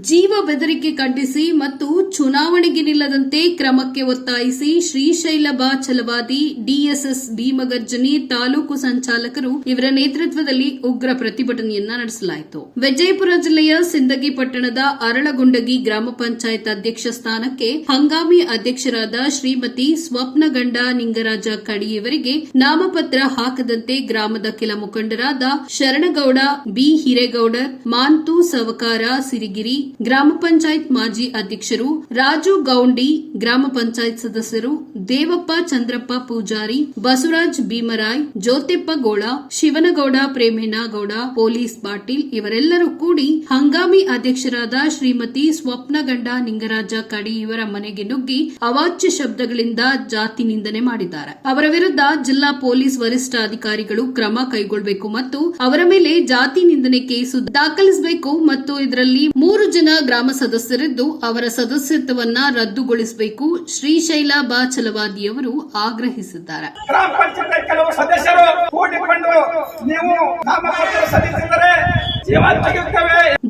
ಜೀವ ಬೆದರಿಕೆ ಖಂಡಿಸಿ ಮತ್ತು ಚುನಾವಣೆಗೆ ನಿಲ್ಲದಂತೆ ಕ್ರಮಕ್ಕೆ ಒತ್ತಾಯಿಸಿ ಶ್ರೀಶೈಲ ಛಲವಾದಿ ಡಿಎಸ್ಎಸ್ ಭೀಮಗರ್ಜನಿ ತಾಲೂಕು ಸಂಚಾಲಕರು ಇವರ ನೇತೃತ್ವದಲ್ಲಿ ಉಗ್ರ ಪ್ರತಿಭಟನೆಯನ್ನ ನಡೆಸಲಾಯಿತು. ವಿಜಯಪುರ ಜಿಲ್ಲೆಯ ಸಿಂದಗಿ ಪಟ್ಟಣದ ಅರಳಗುಂಡಗಿ ಗ್ರಾಮ ಪಂಚಾಯತ್ ಅಧ್ಯಕ್ಷ ಸ್ಥಾನಕ್ಕೆ ಹಂಗಾಮಿ ಅಧ್ಯಕ್ಷರಾದ ಶ್ರೀಮತಿ ಸ್ವಪ್ನಗಂಡ ನಿಂಗರಾಜ ಕಡಿಯವರಿಗೆ ನಾಮಪತ್ರ ಹಾಕದಂತೆ ಗ್ರಾಮದ ಕೆಲ ಮುಖಂಡರಾದ ಶರಣಗೌಡ ಬಿ ಹಿರೇಗೌಡರ್ ಮಾಂತು ಸವಕಾರ, ಸಿರಿಗಿರಿ ಗ್ರಾಮ ಪಂಚಾಯತ್ ಮಾಜಿ ಅಧ್ಯಕ್ಷರು ರಾಜು ಗೌಂಡಿ, ಗ್ರಾಮ ಪಂಚಾಯತ್ ಸದಸ್ಯರು ದೇವಪ್ಪ ಚಂದ್ರಪ್ಪ ಪೂಜಾರಿ, ಬಸವರಾಜ್ ಭೀಮರಾಯ್, ಜ್ಯೋತಿಪ್ಪ ಗೌಡ, ಶಿವನಗೌಡ ಪ್ರೇಮೇನಗೌಡ ಪೊಲೀಸ್ ಪಾಟೀಲ್ ಇವರೆಲ್ಲರೂ ಕೂಡಿ ಹಂಗಾಮಿ ಅಧ್ಯಕ್ಷರಾದ ಶ್ರೀಮತಿ ಸ್ವಪ್ನಗಂಡ ನಿಂಗರಾಜ ಕಡಿ ಇವರ ಮನೆಗೆ ನುಗ್ಗಿ ಅವಾಚ್ಯ ಶಬ್ದಗಳಿಂದ ಜಾತಿ ನಿಂದನೆ ಮಾಡಿದ್ದಾರೆ. ಅವರ ವಿರುದ್ಧ ಜಿಲ್ಲಾ ಪೊಲೀಸ್ ವರಿಷ್ಠಾಧಿಕಾರಿಗಳು ಕ್ರಮ ಕೈಗೊಳ್ಳಬೇಕು ಮತ್ತು ಅವರ ಮೇಲೆ ಜಾತಿ ನಿಂದನೆ ಕೇಸು ದಾಖಲಿಸಬೇಕು ಮತ್ತು ಇದರಲ್ಲಿ ಮೂರು ಜನ ಗ್ರಾಮ ಸದಸ್ಯರಿದ್ದು ಅವರ ಸದಸ್ಯತ್ವವನ್ನ ರದ್ದುಗೊಳಿಸಬೇಕು ಶ್ರೀಶೈಲ ಬಾಚಲವಾದಿಯವರು ಆಗ್ರಹಿಸಿದ್ದಾರೆ. ಗ್ರಾಮ ಪಂಚಾಯತ್ ಕೆಲವು ಸದಸ್ಯರು ನೀವು ನಾಮಪತ್ರ ಸಲ್ಲಿಸಿದರೆ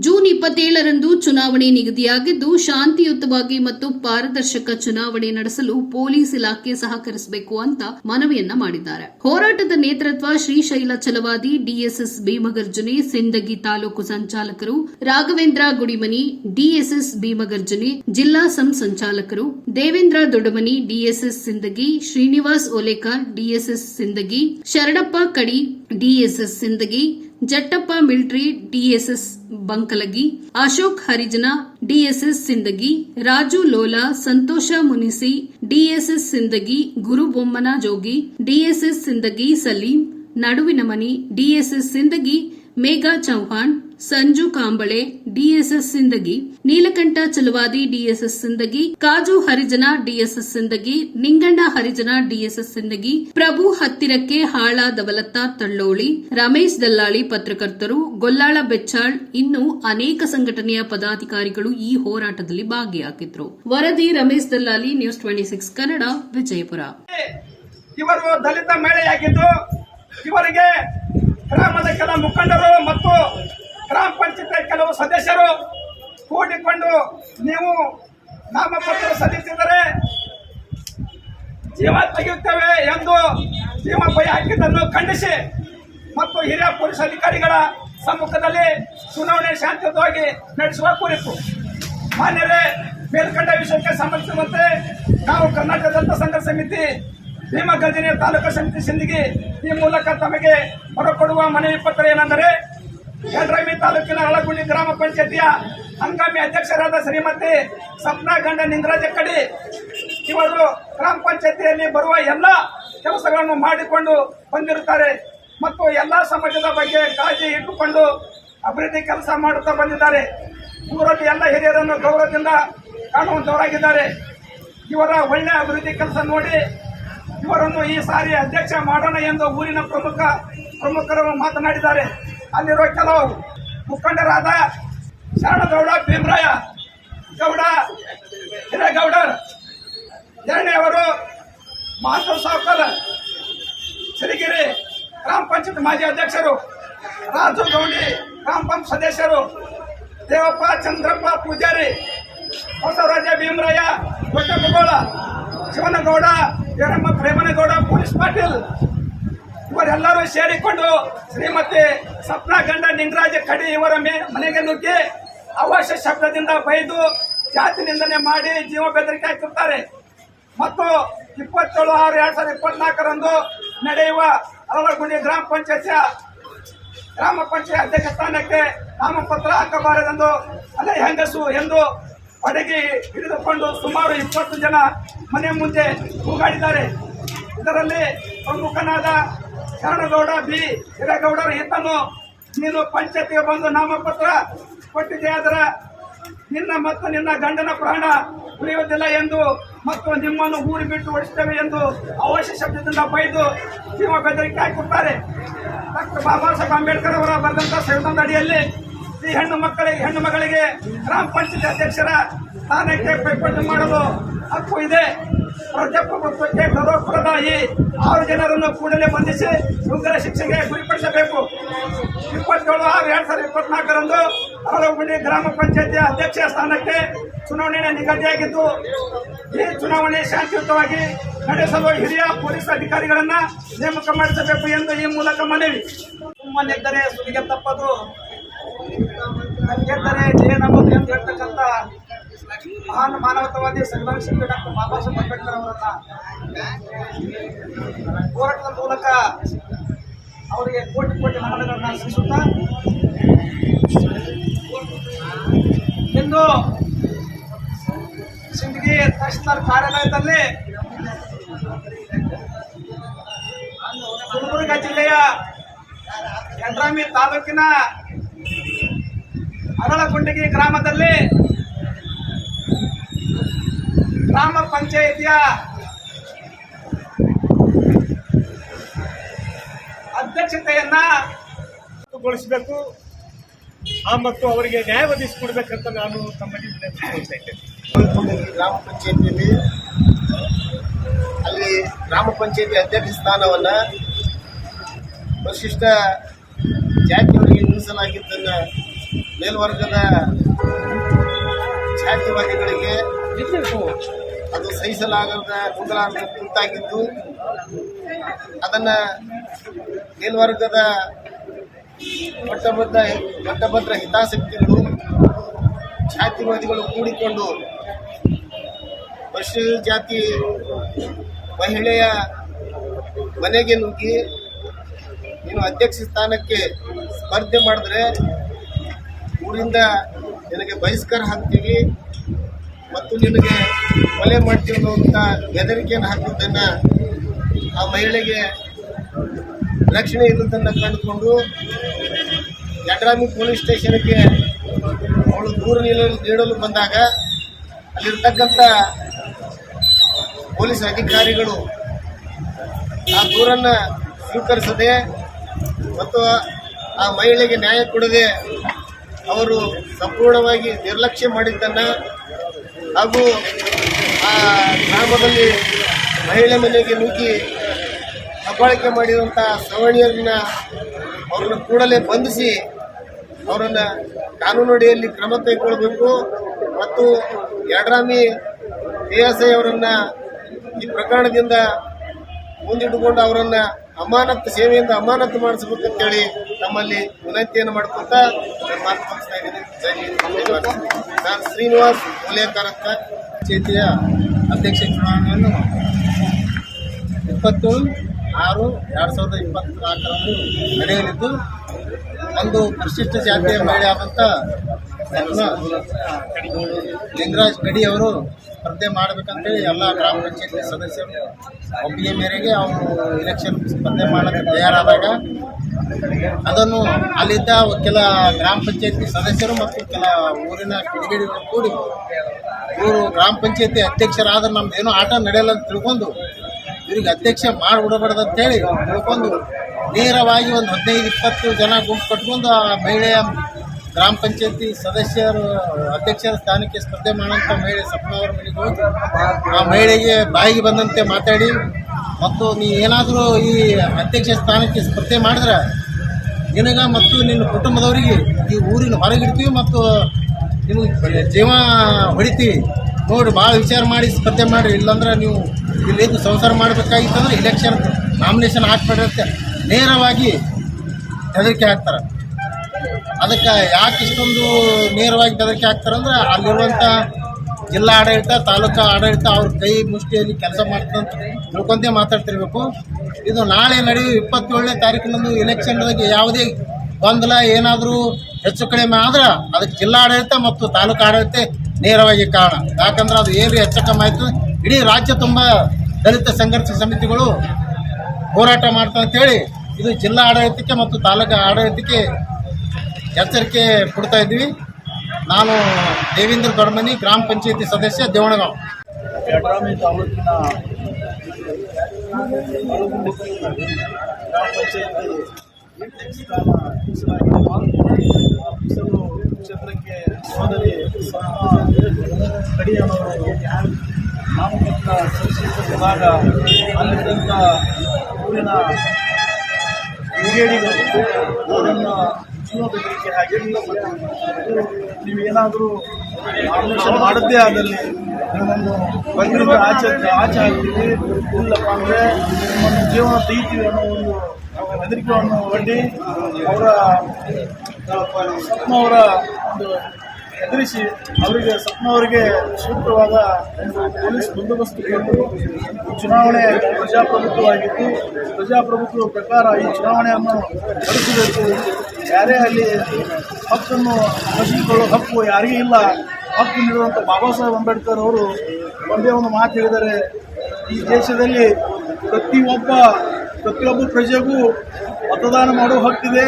ಜೂನ್ ಇಪ್ಪತ್ತೇಳರಂದು ಚುನಾವಣೆ ನಿಗದಿಯಾಗಿದ್ದು, ಶಾಂತಿಯುತವಾಗಿ ಮತ್ತು ಪಾರದರ್ಶಕ ಚುನಾವಣೆ ನಡೆಸಲು ಪೊಲೀಸ್ ಇಲಾಖೆ ಸಹಕರಿಸಬೇಕು ಅಂತ ಮನವಿಯನ್ನ ಮಾಡಿದ್ದಾರೆ. ಹೋರಾಟದ ನೇತೃತ್ವ ಶ್ರೀಶೈಲ ಚಲವಾದಿ ಡಿಎಸ್ಎಸ್ ಭೀಮಗರ್ಜನೆ, ಸಿಂದಗಿ ತಾಲೂಕು ಸಂಚಾಲಕರು ರಾಘವೇಂದ್ರ ಗುಡಿಮನಿ, ಡಿಎಸ್ಎಸ್ ಭೀಮಗರ್ಜನೆ, ಜಿಲ್ಲಾ ಸಂ ಸಂಚಾಲಕರು Devendra Doddamani, DSS Sindagi, Srinivas Olekar DSS Sindagi, Sharanappa Kadi DSS Sindagi, Jattappa military DSS Bankalagi, Ashok Harijana DSS Sindagi, Raju Lola Santosha Munisi DSS Sindagi, Guru Bommana Jogi DSS Sindagi Salim, Naduvinamani DSS Sindagi Megha Chauhan Sanju Kamble, DSS Sindagi, Neelakantha Chalavadi, DSS Sindagi, Kaju Harijana, DSS Sindagi, Ninganna Harijana, DSS Sindagi, Prabhu ಹತ್ತಿರಕ್ಕೆ ಹಾಳ ದವಲತ್ತ ತಳ್ಳೋಳಿ, ರಮೇಶ್ ದಲ್ಲಾಳಿ ಪತ್ರಕರ್ತರು, ಗೊಲ್ಲಾಳ ಬೆಚ್ಚಾಳ್, ಇನ್ನು ಅನೇಕ ಸಂಘಟನೆಯ ಪದಾಧಿಕಾರಿಗಳು ಈ ಹೋರಾಟದಲ್ಲಿ ಭಾಗಿಯಾಗಿದ್ರು. ವರದಿ Ramesh Dallali, news twenty six Kannada, Vijayapura. ಇವರು ದಲಿತ ಮಹಿಳೆಯಾಗಿದ್ದು, ಇವರಿಗೆ ಗ್ರಾಮದ ಕೆಲ ಮುಖಂಡರು ಮತ್ತು ಗ್ರಾಮ ಪಂಚಾಯತ್ ಕೆಲವು ಸದಸ್ಯರು ಕೂಡಿಕೊಂಡು ನೀವು ನಾಮಪತ್ರ ಸಲ್ಲಿಸಿದರೆ ಜೀವ ತೆಗೆಯುತ್ತೇವೆ ಎಂದು ಜೀವ ಭಯ ಹಾಕಿದ್ದನ್ನು ಖಂಡಿಸಿ ಮತ್ತು ಹಿರಿಯ ಪೊಲೀಸ್ ಅಧಿಕಾರಿಗಳ ಸಮ್ಮುಖದಲ್ಲಿ ಚುನಾವಣೆ ಶಾಂತಿಯುತವಾಗಿ ನಡೆಸುವ ಕುರಿತು. ಮಾನ್ಯರೇ, ಮೇಲ್ಕಂಡ ವಿಷಯಕ್ಕೆ ಸಂಬಂಧಿಸಿದಂತೆ ನಾವು ಕರ್ನಾಟಕ ದತ್ತ ಸಂಘ ಸಮಿತಿ, ಭೀಮ ಗರ್ಜನೆ ತಾಲೂಕು ಸಮಿತಿ ಸಿಂದಗಿ ಈ ಮೂಲಕ ತಮಗೆ ಹೊರಕೊಡುವ ಮನವಿ ಪತ್ರ ಏನೆಂದರೆ ತಾಲೂಕಿನ ಗ್ರಾಮ ಪಂಚಾಯತಿಯ ಹಂಗಾಮಿ ಅಧ್ಯಕ್ಷರಾದ ಶ್ರೀಮತಿ ಸಪ್ನಾ ಗಂಡ ನಿಂದ್ರಾಜ ಕಡಿ ಇವರು ಗ್ರಾಮ ಪಂಚಾಯತಿಯಲ್ಲಿ ಬರುವ ಎಲ್ಲ ಕೆಲಸಗಳನ್ನು ಮಾಡಿಕೊಂಡು ಬಂದಿರುತ್ತಾರೆ ಮತ್ತು ಎಲ್ಲ ಸಮಾಜದ ಬಗ್ಗೆ ಕಾಳಜಿ ಇಟ್ಟುಕೊಂಡು ಅಭಿವೃದ್ಧಿ ಕೆಲಸ ಮಾಡುತ್ತಾ ಬಂದಿದ್ದಾರೆ. ಊರಲ್ಲಿ ಎಲ್ಲ ಹಿರಿಯರನ್ನು ಗೌರವದಿಂದ ಕಾಣುವಂತವರಾಗಿದ್ದಾರೆ. ಇವರ ಒಳ್ಳೆ ಅಭಿವೃದ್ಧಿ ಕೆಲಸ ನೋಡಿ ಇವರನ್ನು ಈ ಸಾರಿ ಅಧ್ಯಕ್ಷ ಮಾಡೋಣ ಎಂದು ಊರಿನ ಪ್ರಮುಖ ಪ್ರಮುಖರು ಮಾತನಾಡಿದ್ದಾರೆ. ಅಲ್ಲಿರುವ ಕೆಲವು ಮುಖಂಡರಾದ ಶರಣಗೌಡ ಭೀಮರಾಯ, ಗೌಡ, ಹಿರೇಗೌಡರ್ ಎರಡನೆಯವರು ಮಾಧವ್ ಸಾವ್ಕರ್, ಸಿರಿಗಿರಿ ಗ್ರಾಮ ಪಂಚಾಯತ್ ಮಾಜಿ ಅಧ್ಯಕ್ಷರು ರಾಜು ಗೌಡಿ ಗ್ರಾಮ ಪಂಚಾಯತ್ ಸದಸ್ಯರು, ದೇವಪ್ಪ, ಚಂದ್ರಪ್ಪ, ಪೂಜಾರಿ ಬಸವರಾಜ ಭೀಮರಾಯ ದೊಡ್ಡಪ್ಪಗೋಳ ಶಿವನಗೌಡ ವೀರಮ್ಮ ಪ್ರೇಮನಗೌಡ ಪೊಲೀಸ್ ಪಾಟೀಲ್ ಇವರೆಲ್ಲರೂ ಸೇರಿಕೊಂಡು ಶ್ರೀಮತಿ ಸಪ್ನ ಗಂಡ ನಿಂಗರಾಜ ಕಡಿ ಇವರ ಮೇ- ಮನೆಗೆ ನುಗ್ಗಿ ಅವಶ್ಯ ಶಬ್ದದಿಂದ ಬೈದು ಜಾತಿ ನಿಂದನೆ ಮಾಡಿ ಜೀವ ಬೆದರಿಕೆ ಹಾಕಿರ್ತಾರೆ. ಮತ್ತು ಇಪ್ಪತ್ತೇಳು ಆರು ಎರಡ್ ಸಾವಿರದ ಇಪ್ಪತ್ನಾಲ್ಕರಂದು ನಡೆಯುವ ಅರಳಗುಂಡಿ ಗ್ರಾಮ ಪಂಚಾಯತ್ ಗ್ರಾಮ ಪಂಚಾಯತ್ ಅಧ್ಯಕ್ಷ ಸ್ಥಾನಕ್ಕೆ ನಾಮಪತ್ರ ಹಾಕಬಾರದೆಂದು ಅಲೆ ಹೆಂಗಸು ಎಂದು ಅಡಗಿ ಹಿಡಿದುಕೊಂಡು ಸುಮಾರು ಇಪ್ಪತ್ತು ಜನ ಮನೆ ಮುಂದೆ ಕೂಗಾಡಿದ್ದಾರೆ. ಇದರಲ್ಲಿ ಪ್ರಮುಖನಾದ ಶರಣಗೌಡ ಬಿ. ಹಿರೇಗೌಡರ ಹಿತನು. ನೀನು ಪಂಚಾಯತಿಗೆ ಬಂದು ನಾಮಪತ್ರ ಕೊಟ್ಟಿದೆಯಾದರೆ ನಿನ್ನ ಮತ್ತು ನಿನ್ನ ಗಂಡನ ಪ್ರಾಣ ಉಳಿಯುವುದಿಲ್ಲ ಎಂದು ಮತ್ತು ನಿಮ್ಮನ್ನು ಊರು ಬಿಟ್ಟು ಓಡಿಸ್ತೇವೆ ಎಂದು ಅವಶ್ಯ ಶಬ್ದದಿಂದ ಬೈದು ಜೀವ ಬೆದರಿಕೆ ಹಾಕುತ್ತಾರೆ ಡಾಕ್ಟರ್ ಬಾಬಾ ಸಾಹೇಬ್ ಅಂಬೇಡ್ಕರ್ ಅವರ ಬರೆದಂತಹ ಸಂವಿಧಾನದ ಅಡಿಯಲ್ಲಿ ಈ ಹೆಣ್ಣು ಮಕ್ಕಳಿಗೆ, ಹೆಣ್ಣು ಮಗಳಿಗೆ ಗ್ರಾಮ ಪಂಚಾಯತ್ ಅಧ್ಯಕ್ಷರ ಸ್ಥಾನಕ್ಕೆ ಪೈಪೋಟಿ ಮಾಡಲು ಹಕ್ಕು ಇದೆ. ಪ್ರಜಾಪ್ರಭುತ್ವಕ್ಕೆ ಗೌರವಪ್ರದಾಯಿ ಆರು ಜನರನ್ನು ಕೂಡಲೇ ಬಂಧಿಸಿ ಉಗ್ರ ಶಿಕ್ಷೆಗೆ ಗುರಿಪಡಿಸಬೇಕು. ಇಪ್ಪತ್ತೇಳು ಆರು ಎರಡ್ ಸಾವಿರದ ಇಪ್ಪತ್ನಾಲ್ಕರಂದು ಅರಳಗುಂಡಿ ಗ್ರಾಮ ಪಂಚಾಯತಿ ಅಧ್ಯಕ್ಷ ಸ್ಥಾನಕ್ಕೆ ಚುನಾವಣೆ ನಿಗದಿಯಾಗಿದ್ದು, ಈ ಚುನಾವಣೆ ಶಾಂತಿಯುತವಾಗಿ ನಡೆಸಲು ಹಿರಿಯ ಪೊಲೀಸ್ ಅಧಿಕಾರಿಗಳನ್ನ ನೇಮಕ ಮಾಡಿಸಬೇಕು ಎಂದು ಈ ಮೂಲಕ ಮನವಿ. ಸುಮ್ಮನಿದ್ದರೆ ಸುಲಿಗೆ ತಪ್ಪದು. ಗೆದ್ದರೆ ಜಯ ನಮ್ಮದು ಎಂದು ಹೇಳ್ತಕ್ಕಂಥ ಮಹಾನ್ ಮಾನವತಾವಾದಿ ಶಿಲ್ಪಿ ಡಾಕ್ಟರ್ ಬಾಬಾ ಸಾಹೇಬ್ ಅಂಬೇಡ್ಕರ್ ಅವರನ್ನ ಹೋರಾಟದ ಮೂಲಕ ಅವರಿಗೆ ಕೋಟಿ ಕೋಟಿ ನಮನಗಳನ್ನು ಸಲ್ಲಿಸುತ್ತಾ ಇಂದು ಸಿಂದಗಿ ತಹಶೀಲ್ದಾರ್ ಕಾರ್ಯಾಲಯದಲ್ಲಿ ಗುಲ್ಬರ್ಗ ಜಿಲ್ಲೆಯ ಯಡ್ರಾಮಿ ತಾಲೂಕಿನ ಅರಳಗುಂಡಗಿ ಗ್ರಾಮದಲ್ಲಿ ಗ್ರಾಮ ಪಂಚಾಯಿತಿಯ ಅಧ್ಯಕ್ಷತೆಯನ್ನ ಗೊಳಿಸಬೇಕು. ಆ ಮತ್ತು ಅವರಿಗೆ ನ್ಯಾಯ ಒದಗಿಸಿಕೊಡ್ಬೇಕಂತ ನಾನು ತಮ್ಮಲ್ಲಿ ಗ್ರಾಮ ಪಂಚಾಯತಿಯಲ್ಲಿ, ಅಲ್ಲಿ ಗ್ರಾಮ ಪಂಚಾಯತಿ ಅಧ್ಯಕ್ಷ ಸ್ಥಾನವನ್ನ ವರಿಷ್ಠ ಜಾತಿಯವರಿಗೆ ಮೀಸಲಾಗಿದ್ದನ್ನ ಮೇಲ್ವರ್ಗದ ಜಾತಿವಾದಿಗಳಿಗೆ ಅದು ಸಹಿಸಲಾಗದ ಕುಂದಲಾರದ ಕುರಿತಾಗಿದ್ದು, ಅದನ್ನ ಮೇಲ್ವರ್ಗದ ಪಟ್ಟಭದ್ರ ಪಟ್ಟಭದ್ರ ಹಿತಾಸಕ್ತಿಗಳು, ಜಾತಿವಾದಿಗಳು ಕೂಡಿಕೊಂಡು ಪಶು ಜಾತಿ ಮಹಿಳೆಯ ಮನೆಗೆ ನುಗ್ಗಿ ನೀನು ಅಧ್ಯಕ್ಷ ಸ್ಥಾನಕ್ಕೆ ಸ್ಪರ್ಧೆ ಮಾಡಿದ್ರೆ ಊರಿಂದ ನಿನಗೆ ಬಹಿಷ್ಕಾರ ಹಾಕ್ತೀವಿ ಮತ್ತು ನಿನಗೆ ಕೊಲೆ ಮಾಡ್ತೀವಿ ಅಂತ ಬೆದರಿಕೆಯನ್ನು ಹಾಕಿದ್ದನ್ನು ಆ ಮಹಿಳೆಗೆ ರಕ್ಷಣೆ ಇರುವುದನ್ನು ಕಂಡುಕೊಂಡು ಯಡ್ರಾಮಿ ಪೊಲೀಸ್ ಸ್ಟೇಷನ್ಗೆ ಅವಳು ದೂರು ನೀಡಲು ನೀಡಲು ಬಂದಾಗ ಅಲ್ಲಿರ್ತಕ್ಕಂಥ ಪೊಲೀಸ್ ಅಧಿಕಾರಿಗಳು ಆ ದೂರನ್ನು ಸ್ವೀಕರಿಸದೆ ಮತ್ತು ಆ ಮಹಿಳೆಗೆ ನ್ಯಾಯ ಕೊಡದೆ ಅವರು ಸಂಪೂರ್ಣವಾಗಿ ನಿರ್ಲಕ್ಷ್ಯ ಮಾಡಿದ್ದನ್ನು ಹಾಗೂ ಆ ಗ್ರಾಮದಲ್ಲಿ ಮಹಿಳೆ ಮನೆಗೆ ನುಗ್ಗಿ ದಬ್ಬಾಳಿಕೆ ಮಾಡಿದಂಥ ಸವಣಿಯರನ್ನ ಅವರನ್ನು ಕೂಡಲೇ ಬಂಧಿಸಿ ಅವರನ್ನು ಕಾನೂನಡಿಯಲ್ಲಿ ಕ್ರಮ ಕೈಗೊಳ್ಳಬೇಕು ಮತ್ತು ಯಡ್ರಾಮಿ ಕೆ ಎಸ್ ಐ ಅವರನ್ನು ಈ ಪ್ರಕರಣದಿಂದ ಮುಂದಿಟ್ಟುಕೊಂಡು ಅವರನ್ನ ಅಮಾನತ್ತು ಸೇವೆಯಿಂದ ಅಮಾನತ್ ಮಾಡಿಸಬೇಕಂತೇಳಿ ನಮ್ಮಲ್ಲಿ ವಿನಂತಿಯನ್ನು ಮಾಡ್ಕೊತಾ ಮಾತು ಇದ್ದೀನಿ. ನಾನು ಶ್ರೀನಿವಾಸ್ ಮೂಲೇಕರ್ ಚೇತಿಯ ಅಧ್ಯಕ್ಷ ಚುನಾವಣೆಯನ್ನು ಇಪ್ಪತ್ತು ಆರು ಎರಡು ಸಾವಿರದ ಇಪ್ಪತ್ನಾಲ್ಕರಂದು ನಡೆಯಲಿದ್ದು, ಒಂದು ಪರಿಶಿಷ್ಟ ಜಾತಿಯ ಮಹಿಳೆ ಆದಂಥ ಲಿಂಗರಾಜ್ ಗಡಿ ಅವರು ಸ್ಪರ್ಧೆ ಮಾಡಬೇಕಂತೇಳಿ ಎಲ್ಲ ಗ್ರಾಮ ಪಂಚಾಯತಿ ಸದಸ್ಯರು, ಒಪ್ಪಿಗೆ ಮೇರೆಗೆ ಅವರು ಇಲೆಕ್ಷನ್ ಸ್ಪರ್ಧೆ ಮಾಡಕ್ಕೆ ತಯಾರಾದಾಗ ಅದನ್ನು ಅಲ್ಲಿದ್ದ ಕೆಲ ಗ್ರಾಮ ಪಂಚಾಯತಿ ಸದಸ್ಯರು ಮತ್ತು ಕೆಲ ಊರಿನ ಕಿಡಿಗೇಡಿಗಳು ಕೂಡಿ ಇವರು ಗ್ರಾಮ ಪಂಚಾಯತಿ ಅಧ್ಯಕ್ಷರಾದ್ರೆ ನಮ್ದು ಏನೋ ಆಟ ನಡೆಯಲ್ಲ ಅಂತ ತಿಳ್ಕೊಂಡು ಇವ್ರಿಗೆ ಅಧ್ಯಕ್ಷ ಮಾಡಿಬಿಡಬಾರ್ದು ಅಂತೇಳಿ ತಿಳ್ಕೊಂಡು ನೇರವಾಗಿ ಒಂದು ಹದಿನೈದು ಇಪ್ಪತ್ತು ಜನ ಗುಂಪು ಕಟ್ಕೊಂಡು ಆ ಮಹಿಳೆಯ ಗ್ರಾಮ ಪಂಚಾಯತಿ ಸದಸ್ಯರು, ಅಧ್ಯಕ್ಷರ ಸ್ಥಾನಕ್ಕೆ ಸ್ಪರ್ಧೆ ಮಾಡೋಂಥ ಮಹಿಳೆ ಸಪ್ನವರ ಮನೆಗೆ ಹೋಗಿ, ಆ ಮಹಿಳೆಗೆ ಬಾಯಿಗೆ ಬಂದಂತೆ ಮಾತಾಡಿ, ಮತ್ತು ನೀ ಏನಾದರೂ ಈ ಅಧ್ಯಕ್ಷ ಸ್ಥಾನಕ್ಕೆ ಸ್ಪರ್ಧೆ ಮಾಡಿದ್ರೆ, ನಿನಗ ಮತ್ತು ನಿನ್ನ ಕುಟುಂಬದವರಿಗೆ ಈ ಊರಿನ ಹೊರಗಿಡ್ತೀವಿ ಮತ್ತು ನಿಮಗೆ ಜೀವ ಹೊಡಿತೀವಿ. ನೋಡಿ ಭಾಳ ವಿಚಾರ ಮಾಡಿ ಸ್ಪರ್ಧೆ ಮಾಡಿರಿ, ಇಲ್ಲಾಂದ್ರೆ ನೀವು ಇಲ್ಲಿದ್ದು ಸಂಸಾರ ಮಾಡಬೇಕಾಗಿತ್ತಂದ್ರೆ ಇಲೆಕ್ಷನ್ ನಾಮಿನೇಷನ್ ಹಾಕ್ಬಿಡುತ್ತೆ ನೇರವಾಗಿ ಹೆದರಿಕೆ ಹಾಕ್ತಾರೆ. ಅದಕ್ಕೆ ಯಾಕೆ ಇಷ್ಟೊಂದು ನೇರವಾಗಿ ಬೆದರಿಕೆ ಹಾಕ್ತಾರಂದ್ರೆ ಅಲ್ಲಿರುವಂಥ ಜಿಲ್ಲಾ ಆಡಳಿತ, ತಾಲೂಕು ಆಡಳಿತ ಅವ್ರ ಕೈ ಮುಷ್ಟಿಯಲ್ಲಿ ಕೆಲಸ ಮಾಡ್ತಂತ ತಿಳ್ಕೊಂತೇ ಮಾತಾಡ್ತಿರ್ಬೇಕು. ಇದು ನಾಳೆ ನಡೆಯುವ ಇಪ್ಪತ್ತೇಳನೇ ತಾರೀಕಿನಂದು ಇಲೆಕ್ಷನ್ದಾಗ ಯಾವುದೇ ಗೊಂದಲ ಏನಾದರೂ ಹೆಚ್ಚು ಕಡಿಮೆ ಆದ್ರೆ ಅದಕ್ಕೆ ಜಿಲ್ಲಾ ಆಡಳಿತ ಮತ್ತು ತಾಲೂಕು ಆಡಳಿತ ನೇರವಾಗಿ ಕಾರಣ. ಯಾಕಂದ್ರೆ ಅದು ಏನು ಹೆಚ್ಚು ಕಮ್ಮಿ ಆಯಿತು ಇಡೀ ರಾಜ್ಯ ತುಂಬ ದಲಿತ ಸಂಘರ್ಷ ಸಮಿತಿಗಳು ಹೋರಾಟ ಮಾಡ್ತಾ ಅಂತೇಳಿ ಇದು ಜಿಲ್ಲಾ ಆಡಳಿತಕ್ಕೆ ಮತ್ತು ತಾಲೂಕು ಆಡಳಿತಕ್ಕೆ ಎಚ್ಚರಿಕೆ ಕೊಡ್ತಾ ಇದ್ದೀವಿ ನಾನು ದೇವೇಂದ್ರ ದೊಡ್ಡಮನಿ ಗ್ರಾಮ ಪಂಚಾಯತಿ ಸದಸ್ಯ ದೇವಣಗಾಂವ್ ಗ್ರಾಮ ಕ್ಷೇತ್ರಕ್ಕೆ ಸೋದರಿ ಕಡಿಯವರು ನಾಮಪತ್ರ ಸಲ್ಲಿಸಿದಾಗ ಊರಿನ ಅವರನ್ನು ಜೀವ ಬೆದರಿಕೆ ನೀವು ಏನಾದರೂ ನಾಮಿನೇಷನ್ ಮಾಡದ್ದೇ ಆದಲ್ಲಿ ನಿಮ್ಮನ್ನು ಬಂದಿದ್ದ ಆಚೆ ಆಚೆ ಹಾಕ್ತೀವಿ ಇಲ್ಲಪ್ಪ ಅಂದರೆ ನಿಮ್ಮನ್ನು ಜೀವನ ತೆಗಿತೀವಿ ಅನ್ನೋ ಒಂದು ಹೆದರಿಕೆಯನ್ನು ಒಡ್ಡಿ ಅವರ ಸಪ್ನವರ ಒಂದು ಎದುರಿಸಿ ಅವರಿಗೆ ಸಪ್ನವರಿಗೆ ಸೂಕ್ತವಾದ ಪೊಲೀಸ್ ಬಂದೋಬಸ್ತ್ ಚುನಾವಣೆ ಪ್ರಜಾಪ್ರಭುತ್ವವಾಗಿದ್ದು, ಪ್ರಜಾಪ್ರಭುತ್ವದ ಪ್ರಕಾರ ಈ ಚುನಾವಣೆಯನ್ನು ನಡೆಸಬೇಕು. ಯಾರೇ ಅಲ್ಲಿ ಹಕ್ಕನ್ನು ಹಸಿಕೊಳ್ಳೋ ಹಕ್ಕು ಯಾರಿಗೂ ಇಲ್ಲ. ಹಕ್ಕು ನೀಡುವಂಥ ಬಾಬಾ ಸಾಹೇಬ್ ಅಂಬೇಡ್ಕರ್ ಅವರು ಒಂದೇ ಒಂದು ಮಾತು ಹೇಳಿದರೆ ಈ ದೇಶದಲ್ಲಿ ಪ್ರತಿಯೊಬ್ಬ ಪ್ರತಿಯೊಬ್ಬ ಪ್ರಜೆಗೂ ಮತದಾನ ಮಾಡುವ ಹಕ್ಕಿದೆ,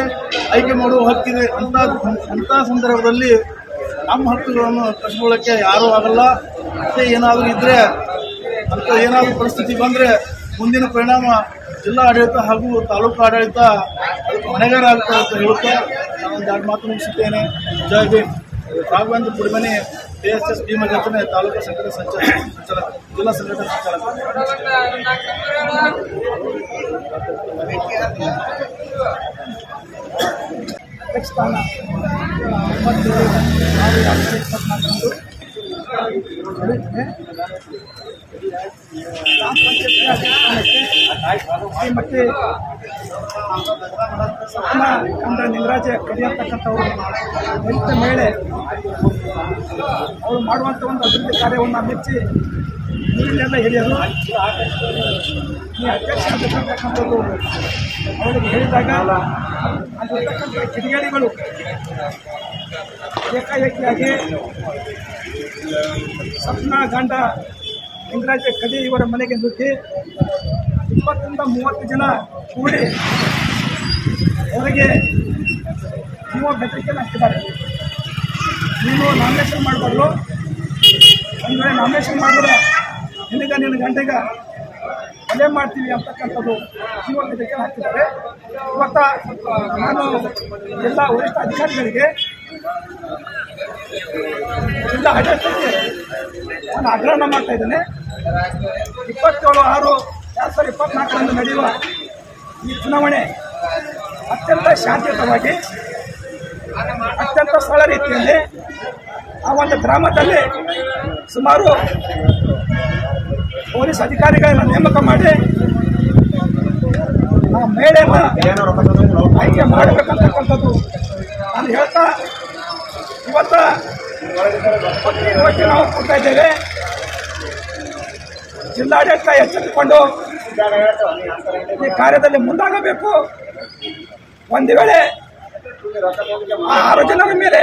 ಆಯ್ಕೆ ಮಾಡುವ ಹಕ್ಕಿದೆ ಅಂತ ಅಂಥ ಸಂದರ್ಭದಲ್ಲಿ ನಮ್ಮ ಹಕ್ಕುಗಳನ್ನು ಕಟ್ಕೊಳ್ಳೋಕ್ಕೆ ಯಾರೂ ಆಗಲ್ಲ. ಮತ್ತೆ ಏನಾದರೂ ಇದ್ದರೆ ಅಂತ ಏನಾದರೂ ಪರಿಸ್ಥಿತಿ ಬಂದರೆ ಮುಂದಿನ ಪರಿಣಾಮ ಜಿಲ್ಲಾ ಆಡಳಿತ ಹಾಗೂ ತಾಲೂಕು ಆಡಳಿತ ಅದಕ್ಕೆ ಹೊಣೆಗಾರ ಆಗ್ತದೆ ಅಂತ ಹೇಳುತ್ತಾ ನಾನು ಒಂದು ಎರಡು ಮಾತು ಮುಗಿಸುತ್ತೇನೆ Jai Bhim Raghavendra Pudimani K S S Bhimagarjane taluk ಸಂಘಟನೆ ಸಂಚಾಲಕ ಸಂಚಾಲಕ ಜಿಲ್ಲಾ ಸಂಘಟನೆ ಸಂಚಾಲಕ ಅಧ್ಯಕ್ಷ ಸ್ಥಾನ ಇಪ್ಪತ್ತೇಳು ಆರು ಎರಡು ಸಾವಿರದ ಇಪ್ಪತ್ನಾಲ್ಕರಂದು ನಡೆಯುತ್ತದೆ. ಗ್ರಾಮ ಪಂಚಾಯತ್ ಸಪ್ನ ಕಂಡ ನಿಂಗರಾಜ ಕಡಿಯತಕ್ಕಂಥವ್ರು ದಲಿತ ಮಹಿಳೆ ಅವರು ಮಾಡುವಂಥ ಒಂದು ಅಭಿವೃದ್ಧಿ ಕಾರ್ಯವನ್ನು ಮೆಚ್ಚಿ ನೀರಿನೆಲ್ಲ ಹಿರಿಯರು ಈ ಅಧ್ಯಕ್ಷ ಆಗಿರ್ತಕ್ಕಂಥದ್ದು ಅವರಿಗೆ ಹೇಳಿದಾಗ ಅಲ್ಲಿರ್ತಕ್ಕಂಥ ಕಿಡಿಗೇಡಿಗಳು ಏಕಾಏಕಿಯಾಗಿ ಸಪ್ನ ಗಂಡ ಲಿಂಗರಾಜ ಕದಿ ಇವರ ಮನೆಗೆ ನುಗ್ಗಿ ಇಪ್ಪತ್ತರಿಂದ ಮೂವತ್ತು ಜನ ಕೂಡಿ ಅವರಿಗೆ ಜೀವ ಬೆದರಿಕೆಯನ್ನು ಹಾಕಿದ್ದಾರೆ ನೀನು ನಾಮಿನೇಷನ್ ಮಾಡಬಾರ್ದು. ಅಂದರೆ ನಾಮಿನೇಷನ್ ಮಾಡಿದ್ರೆ ನಿನಗ ನಿನ್ನ ಗಂಟೆಗ ಅಲ್ಲೇ ಮಾಡ್ತೀವಿ ಅಂತಕ್ಕಂಥದ್ದು ಜೀವ ಬೆದರಿಕೆ ಹಾಕಿದ್ದಾರೆ ಇವತ್ತ ನಾನು ಎಲ್ಲ ವರಿಷ್ಠ ಅಧಿಕಾರಿಗಳಿಗೆ ಎಲ್ಲ ಆಡಳಿತಕ್ಕೆ ನಾನು ಆಗ್ರಹ ಮಾಡ್ತಾ ಇದ್ದೇನೆ. ಇಪ್ಪತ್ತೇಳು ಆರು ಎರಡು ಸಾವಿರದ ಇಪ್ಪತ್ನಾಲ್ಕರಂದು ನಡೆಯುವ ಈ ಚುನಾವಣೆ ಅತ್ಯಂತ ಶಾಂತಿಯುತವಾಗಿ, ಅತ್ಯಂತ ಸರಳ ರೀತಿಯಲ್ಲಿ ಆ ಒಂದು ಗ್ರಾಮದಲ್ಲಿ ಸುಮಾರು ಪೊಲೀಸ್ ಅಧಿಕಾರಿಗಳನ್ನ ನೇಮಕ ಮಾಡಿ ಆ ಮಹಿಳೆಯನ್ನ ಆಯ್ಕೆ ಮಾಡಬೇಕಂತಕ್ಕಂಥದ್ದು ನಾನು ಹೇಳ್ತಾ ಇವತ್ತ ಇವತ್ತು ನಾವು ಕೊಡ್ತಾ ಇದ್ದೇವೆ. ಜಿಲ್ಲಾಡಳಿತ ಎಚ್ಚೆತ್ತುಕೊಂಡು ಕಾರ್ಯದಲ್ಲಿ ಮುಂದಾಗಬೇಕು ಒಂದು ವೇಳೆ ಆ ಆರು ಜನರ ಮೇಲೆ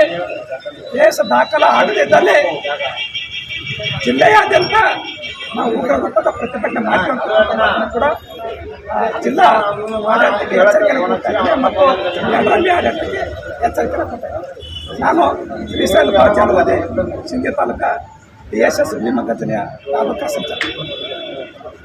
ಕೇಸ್ ದಾಖಲ ಆಗದಿದ್ದಲ್ಲಿ ಜಿಲ್ಲೆಯಾದ್ಯಂತ ನಾವು ಉಗ್ರ ರೂಪದ ಪ್ರತಿಭಟನೆ ಮಾಡ್ಕೊಂಡು ಕೂಡ ಆ, ಜಿಲ್ಲಾ ಆಡಳಿತಕ್ಕೆ ಎಚ್ಚರಿಕೆ ಕೊಡ್ತಾ ಇದ್ದೇನೆ ಮತ್ತು ಬೆಳಗಾವಿ ಆಡಳಿತಕ್ಕೆ ಎಚ್ಚರಿಕೆ ಕೊಡ್ತಾ ಇದ್ದೇನೆ ನಾನು Shrishaila Janavade Sindhi taluka D S S Bhima ಗರ್ಜನೆಯ taluka ಸಂಚಾಲಕ